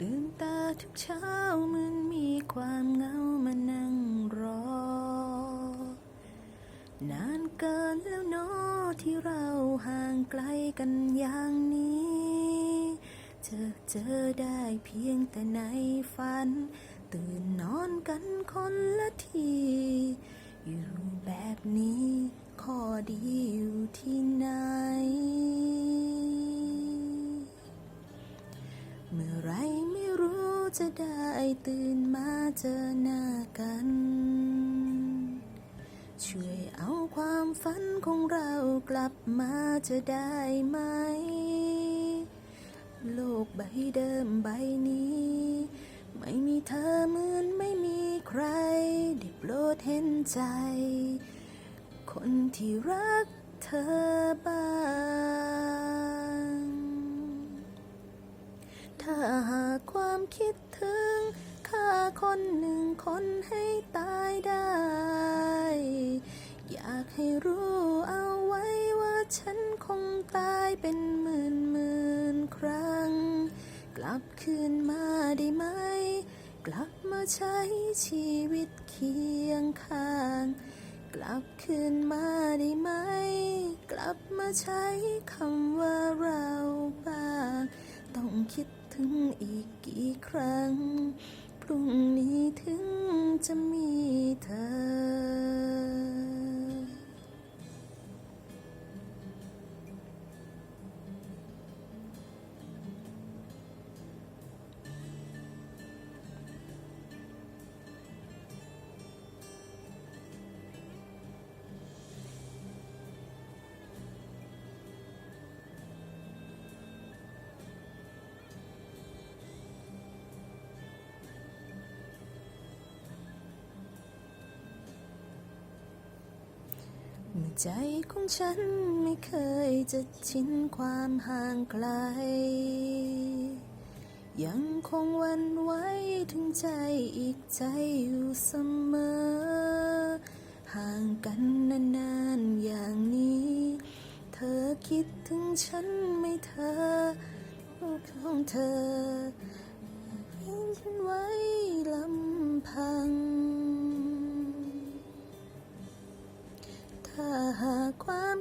ลืมตาทุกเช้าเหมือนมีความเหงามานั่งรอ นานเกินแล้วเนอที่เราห่างไกลกันอย่างนี้ เจอเจอได้เพียงแต่ในฝัน ตื่นนอนกันคนละที อยู่แบบนี้ข้อดีอยู่ที่ไหน เมื่อไร จะได้ตื่นมาเจอหน้ากัน ช่วยเอาความฝันของเรากลับมาจะได้ไหม โลกใบเดิมใบนี้ ไม่มีเธอเหมือนไม่มีใครได้โปรดเห็นใจ คนที่รักเธอบ้าง คนให้ตายได้ อยากให้รู้เอาไว้ว่าฉันคงตายเป็นหมื่นหมื่นครั้ง กลับคืนมาได้ไหม กลับมาใช้ชีวิตเคียงข้าง กลับคืนมาได้ไหม กลับมาใช้คำว่าเราบ้าง ต้องคิดถึงอีกกี่ครั้งพรุ่ง เมื่อใจของฉันไม่เคยจะชินความห่างไกล ยังคงวันไหวถึงใจอีกใจอยู่เสมอ ห่างกันนานๆอย่างนี้ เธอคิดถึงฉันไหม่เธอของเธอ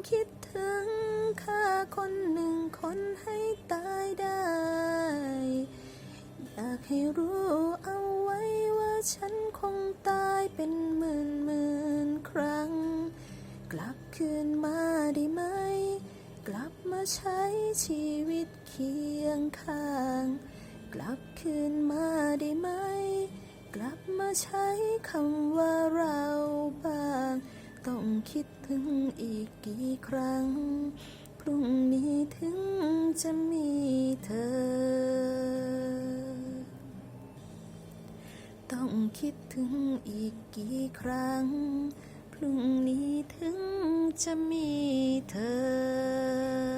คิดถึงฆ่าคนหนึ่งคนให้ตายได้ อยากให้รู้เอาไว้ว่าฉันคงตายเป็นหมื่นหมื่นครั้ง กลับคืนมาได้ไหม กลับมาใช้ชีวิตเคียงข้าง กลับคืนมาได้ไหม กลับมาใช้คำว่าเราบ้า ต้องคิดถึงอีกกี่ครั้ง พรุ่งนี้ถึงจะมีเธอ ต้องคิดถึงอีกกี่ครั้ง พรุ่งนี้ถึงจะมีเธอ